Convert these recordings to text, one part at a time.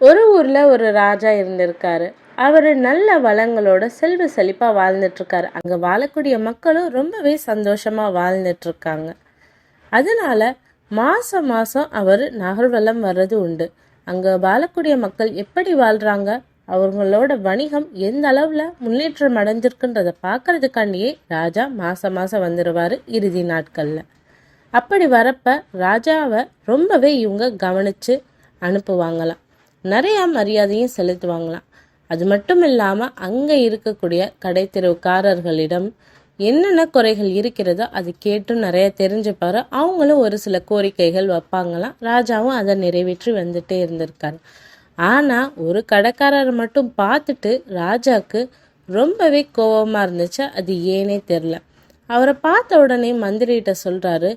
ஒரு ஊரில் ஒரு ராஜா இருந்திருக்காரு. அவர் நல்ல வளங்களோட செல்வ செழிப்பாக வாழ்ந்துட்டுருக்காரு. அங்கே வாழக்கூடிய மக்களும் ரொம்பவே சந்தோஷமாக வாழ்ந்துட்டுருக்காங்க. அதனால மாதம் மாதம் அவர் நகர்வலம் வர்றது உண்டு. அங்கே வாழக்கூடிய மக்கள் எப்படி வாழ்கிறாங்க அவங்களோட வணிகம் எந்த அளவில் முன்னேற்றம் அடைஞ்சிருக்குன்றதை பார்க்கறதுக்காண்டியே ராஜா மாதம் மாதம் வந்துடுவார் இறுதி நாட்களில். அப்படி வரப்ப ராஜாவை ரொம்பவே இவங்க கவனித்து அனுப்புவாங்களாம். நிறையா மரியாதையும் செலுத்துவாங்களாம். அது மட்டும் இல்லாமல் அங்கே இருக்கக்கூடிய கடைத்தெருவுக்காரர்களிடம் என்னென்ன குறைகள் இருக்கிறதோ அது கேட்டும் நிறைய தெரிஞ்சுப்பாரு. அவங்களும் ஒரு சில கோரிக்கைகள் வைப்பாங்களாம். ராஜாவும் அதை நிறைவேற்றி வந்துட்டே இருந்திருக்காரு. ஆனால் ஒரு கடைக்காரரை மட்டும் பார்த்துட்டு ராஜாவுக்கு ரொம்பவே கோபமாக இருந்துச்சு. அது ஏனே தெரில அவரை பார்த்த உடனே மந்திரிகிட்ட சொல்கிறாரு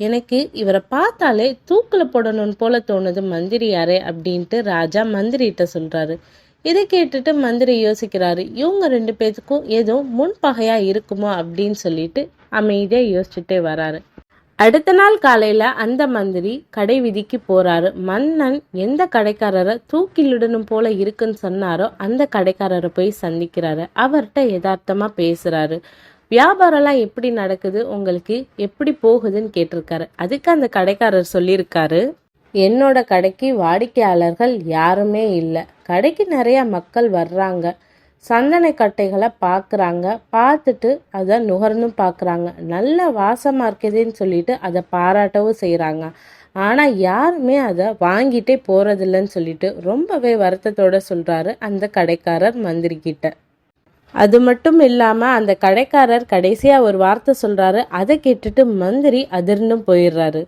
எனக்கு இவரை பார்த்தாலே தூக்கில் போடணும்னு போல தோணுது மந்திரியாரே அப்படின்ட்டு ராஜா மந்திரிகிட்ட சொல்கிறாரு இதை கேட்டுட்டு மந்திரி யோசிக்கிறாரு. இவங்க ரெண்டு பேத்துக்கும் ஏதோ முன்பகையா இருக்குமோ அப்படின்னு சொல்லிட்டு அமைதியாக யோசிச்சுட்டே வராரு. அடுத்த நாள் காலையில் அந்த மந்திரி கடை விதிக்கு போகிறாரு மன்னன் எந்த கடைக்காரரை தூக்கிலிடணும் போல இருக்குன்னு சொன்னாரோ அந்த கடைக்காரரை போய் சந்திக்கிறாரு. அவர்கிட்ட யதார்த்தமாக பேசுகிறாரு வியாபாரம்லாம் எப்படி நடக்குது உங்களுக்கு எப்படி போகுதுன்னு கேட்டிருக்காரு. அதுக்கு அந்த கடைக்காரர் சொல்லியிருக்காரு என்னோட கடைக்கு வாடிக்கையாளர்கள் யாருமே இல்லை. கடைக்கு நிறைய மக்கள் வர்றாங்க. சந்தன கட்டைகளை பார்க்குறாங்க பார்த்துட்டு அதை நுகர்ந்தும் பார்க்குறாங்க நல்ல வாசமாக இருக்குதுன்னு சொல்லிட்டு அதை பாராட்டவும் செய்கிறாங்க ஆனால் யாருமே அதை வாங்கிட்டே போகிறதில்லன்னு சொல்லிட்டு ரொம்பவே வருத்தத்தோட சொல்கிறாரு அந்த கடைக்காரர் மந்திரிக்கிட்ட அது மட்டும் இல்லாமல் அந்த கடைக்காரர் கடைசியாக ஒரு வார்த்தை சொல்கிறாரு அதை கேட்டுட்டு மந்திரி அதிர்ந்தும் போயிடுறாரு.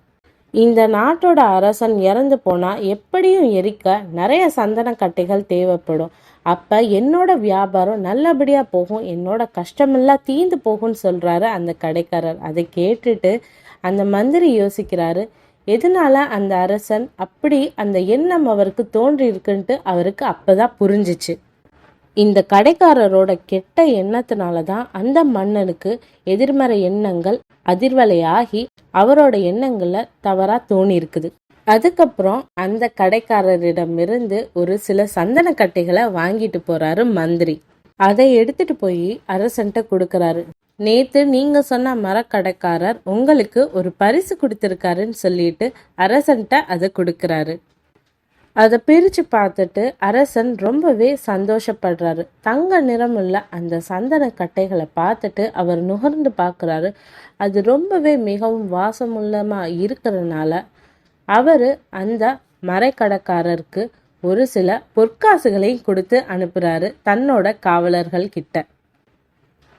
இந்த நாட்டோட அரசன் இறந்து போனால் எப்படியும் எரிக்க நிறைய சந்தன கட்டைகள் தேவைப்படும். அப்போ என்னோட வியாபாரம் நல்லபடியாக போகும் என்னோட கஷ்டமெல்லாம் தீந்து போகும்னு சொல்கிறாரு அந்த கடைக்காரர். அதை கேட்டுட்டு அந்த மந்திரி யோசிக்கிறாரு எதனால அந்த அரசன் அப்படி அந்த எண்ணம் அவருக்கு தோன்றி இருக்குன்ட்டு அவருக்கு அப்போதான் புரிஞ்சிச்சு. இந்த கடைக்காரரோட கெட்ட எண்ணத்தினால தான் அந்த மன்னனுக்கு எதிர்மறை எண்ணங்கள் அதிர்வலையாகி அவரோட எண்ணங்களை தவறா தோணியிருக்குது. அதுக்கப்புறம் அந்த கடைக்காரரிடமிருந்து ஒரு சில சந்தன கட்டைகளை வாங்கிட்டு போறாரு மந்திரி. அதை எடுத்துட்டு போய் அரசன்ட்ட கொடுக்கறாரு. நேத்து நீங்க சொன்ன மரக்கடைக்காரர் உங்களுக்கு ஒரு பரிசு கொடுத்திருக்காருன்னு சொல்லிட்டு அரசன்ட்ட அதை கொடுக்கறாரு. அதை பிரித்து பார்த்துட்டு அரசன் ரொம்பவே சந்தோஷப்படுறாரு. தங்க நிறமுள்ள அந்த சந்தன கட்டைகளை பார்த்துட்டு அவர் நுகர்ந்து பார்க்குறாரு. அது ரொம்பவே மிகவும் வாசமுள்ளமாக இருக்கிறனால அவர் அந்த மறைக்கடக்காரருக்கு ஒரு சில பொற்காசுகளையும் கொடுத்து அனுப்புகிறாரு தன்னோட காவலர்கள் கிட்ட.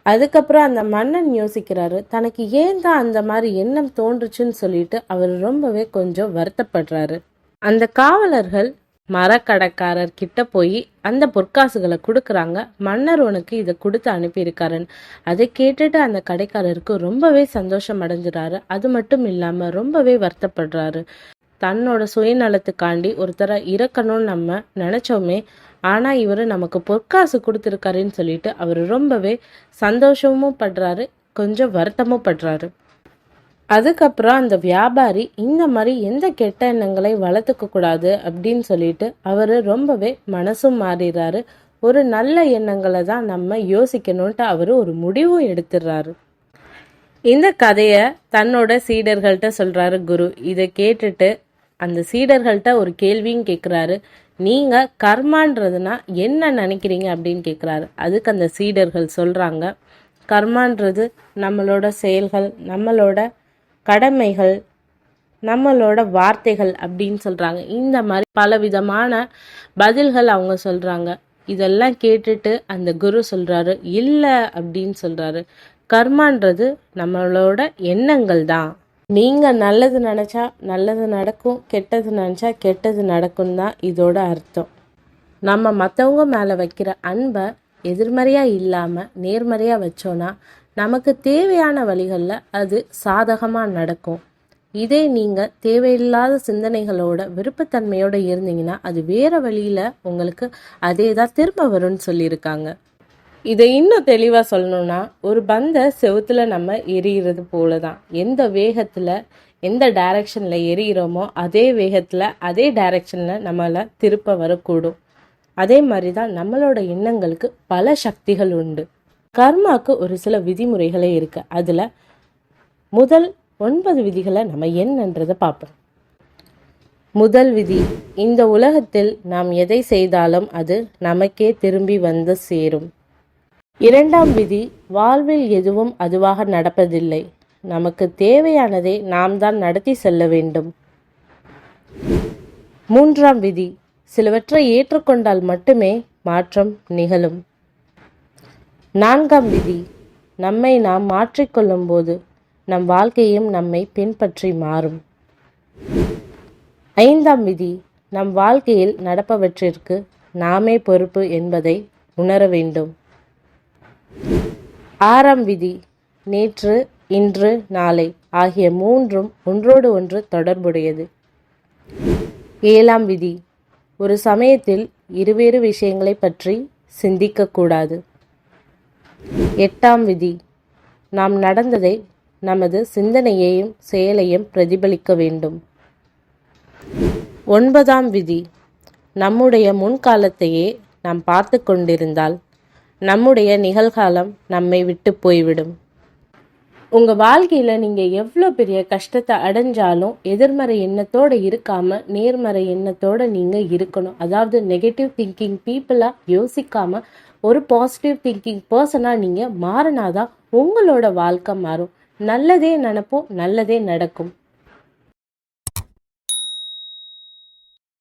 அதுக்கப்புறம் அந்த மன்னன் யோசிக்கிறாரு தனக்கு ஏன் தான் அந்த மாதிரி எண்ணம் தோன்றுச்சுன்னு சொல்லிட்டு அவர் ரொம்பவே கொஞ்சம் வருத்தப்படுறாரு. அந்த காவலர்கள் மரக்கடைக்காரர் கிட்ட போய் அந்த பொற்காசுகளை கொடுக்குறாங்க. மன்னர் உனக்கு இதை கொடுத்து அனுப்பியிருக்காருன்னு. அதை கேட்டுட்டு அந்த கடைக்காரருக்கு ரொம்பவே சந்தோஷம் அடைஞ்சிடாரு அது மட்டும் இல்லாமல் ரொம்பவே வருத்தப்படுறாரு. தன்னோட சுயநலத்துக்காண்டி ஒருத்தரை இறக்கணும்னு நம்ம நினச்சோமே ஆனால் இவர் நமக்கு பொற்காசு கொடுத்துருக்காருன்னு சொல்லிட்டு அவர் ரொம்பவே சந்தோஷமும் படுறாரு கொஞ்சம் வருத்தமும் படுறாரு. அதுக்கப்புறம் அந்த வியாபாரி இந்த மாதிரி எந்த கெட்ட எண்ணங்களை வளர்த்துக்க கூடாது? அப்படின்னு சொல்லிட்டு அவர் ரொம்பவே மனசும் மாறிடுறாரு. ஒரு நல்ல எண்ணங்களை தான் நம்ம யோசிக்கணும்ட்டு அவர் ஒரு முடிவும் எடுத்துடுறாரு. இந்த கதையை தன்னோட சீடர்கள்ட்ட சொல்கிறாரு குரு. இதை கேட்டுட்டு அந்த சீடர்கள்ட்ட ஒரு கேள்வியும் கேட்குறாரு நீங்கள் கர்மான்றதுனா என்ன நினைக்கிறீங்க? அப்படின்னு கேட்குறாரு அதுக்கு அந்த சீடர்கள் சொல்கிறாங்க கர்மான்றது நம்மளோட செயல்கள் நம்மளோட கடமைகள் நம்மளோட வார்த்தைகள் அப்படின்னு சொல்கிறாங்க இந்த மாதிரி பல விதமான பதில்கள் அவங்க சொல்கிறாங்க இதெல்லாம் கேட்டுட்டு அந்த குரு சொல்கிறாரு இல்லை அப்படின்னு சொல்கிறாரு கர்மான்றது நம்மளோட எண்ணங்கள் தான். நீங்கள் நல்லது நினச்சா நல்லது நடக்கும் கெட்டது நினச்சா கெட்டது நடக்கும் தான் இதோட அர்த்தம். நம்ம மற்றவங்க மேலே வைக்கிற அன்பை எதிர்மறையாக இல்லாமல் நேர்மறையாக வச்சோன்னா நமக்கு தேவையான வழிகளில் அது சாதகமாக நடக்கும். இதே நீங்கள் தேவையில்லாத சிந்தனைகளோட விருப்பத்தன்மையோட இருந்தீங்கன்னா அது வேறு வழியில் உங்களுக்கு அதே தான் திரும்ப வரும்னு சொல்லியிருக்காங்க. இதை இன்னும் தெளிவாக சொல்லணும்னா ஒரு பந்தை செவுத்தில் நம்ம எரியிறது போல தான் எந்த வேகத்தில் எந்த டைரக்ஷனில் எரியிறோமோ அதே வேகத்தில் அதே டைரக்ஷனில் நம்மளை திருப்ப வரக்கூடும். அதே மாதிரி தான் நம்மளோட எண்ணங்களுக்கு பல சக்திகள் உண்டு. கர்மாக்கு ஒரு சில விதிமுறைகளே இருக்கு. அதில் முதல் ஒன்பது விதிகளை நம்ம என்னன்றதை பார்ப்போம். முதல் விதி இந்த உலகத்தில் நாம் எதை செய்தாலும் அது நமக்கே திரும்பி வந்து சேரும். இரண்டாம் விதி வாழ்வில் எதுவும் அதுவாக நடப்பதில்லை. நமக்கு தேவையானதை நாம் தான் நடத்தி செல்ல வேண்டும். மூன்றாம் விதி சிலவற்றை ஏற்றுக்கொண்டால் மட்டுமே மாற்றம் நிகழும். நான்காம் விதி. நம்மை நாம் மாற்றிக்கொள்ளும் போது நம் வாழ்க்கையும் நம்மை பின்பற்றி மாறும். ஐந்தாம் விதி. நம் வாழ்க்கையில் நடப்பவற்றிற்கு நாமே பொறுப்பு என்பதை உணர வேண்டும். ஆறாம் விதி. நேற்று இன்று நாளை ஆகிய மூன்றும் ஒன்றோடு ஒன்று தொடர்புடையது. ஏழாம் விதி. ஒரு சமயத்தில் இருவேறு விஷயங்களை பற்றி சிந்திக்கக்கூடாது எட்டாம் விதி. நாம் நடந்ததை நமது சிந்தனையையும் செயலையும் பிரதிபலிக்க வேண்டும். ஒன்பதாம் விதி. நம்முடைய முன்காலத்தையே நாம் பார்த்து கொண்டிருந்தால் நம்முடைய நிகழ்காலம் நம்மை விட்டு போய்விடும். உங்கள் வாழ்க்கையில் நீங்கள் எவ்வளோ பெரிய கஷ்டத்தை அடைஞ்சாலும் எதிர்மறை எண்ணத்தோடு இருக்காமல் நேர்மறை எண்ணத்தோடு நீங்கள் இருக்கணும். அதாவது நெகட்டிவ் திங்கிங் பீப்புளாக யோசிக்காமல் ஒரு பாசிட்டிவ் திங்கிங் பர்சனாக நீங்கள் மாறினாதான் உங்களோட வாழ்க்கை மாறும். நல்லதே நினப்போம் நல்லதே நடக்கும்.